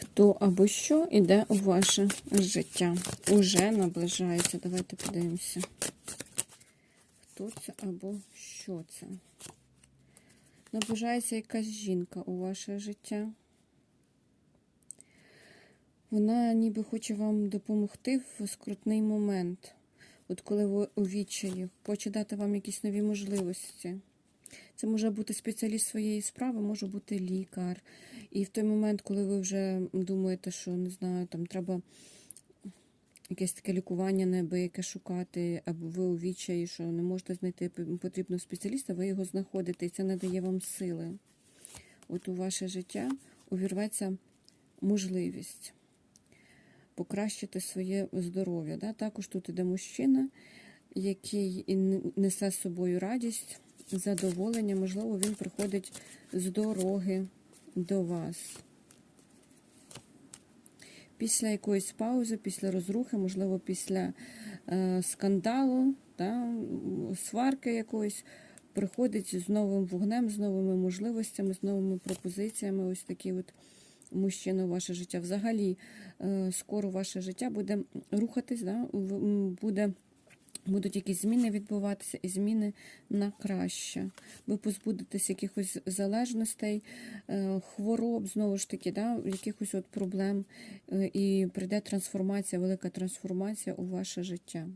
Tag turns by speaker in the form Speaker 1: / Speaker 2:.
Speaker 1: Хто або що йде у ваше життя? Уже наближається. Давайте подивимося. Хто це або що це? Наближається якась жінка у ваше життя. Вона ніби хоче вам допомогти в скрутний момент. От коли ви у відчаї, хоче дати вам якісь нові можливості. Це може бути спеціаліст своєї справи, може бути лікар. І в той момент, коли ви вже думаєте, що не знаю, там треба якесь таке лікування неабияке шукати, або ви у відчаї, що не можете знайти потрібного спеціаліста, ви його знаходите, і це надає вам сили. От у ваше життя увірветься можливість покращити своє здоров'я. Да? Також тут іде мужчина, який несе з собою радість, задоволення. Можливо, він приходить з дороги до вас. Після якоїсь паузи, після розрухи, можливо, після е, скандалу, да, сварки якоїсь, приходить з новим вогнем, з новими можливостями, з новими пропозиціями. Ось такі от мужчина ваше життя. Взагалі, е, скоро ваше життя буде рухатись, да, буде. Будуть якісь зміни відбуватися і зміни на краще. Ви позбудетесь якихось залежностей, е, хвороб, знову ж таки, да, якихось от проблем, е, і прийде трансформація, велика трансформація у ваше життя.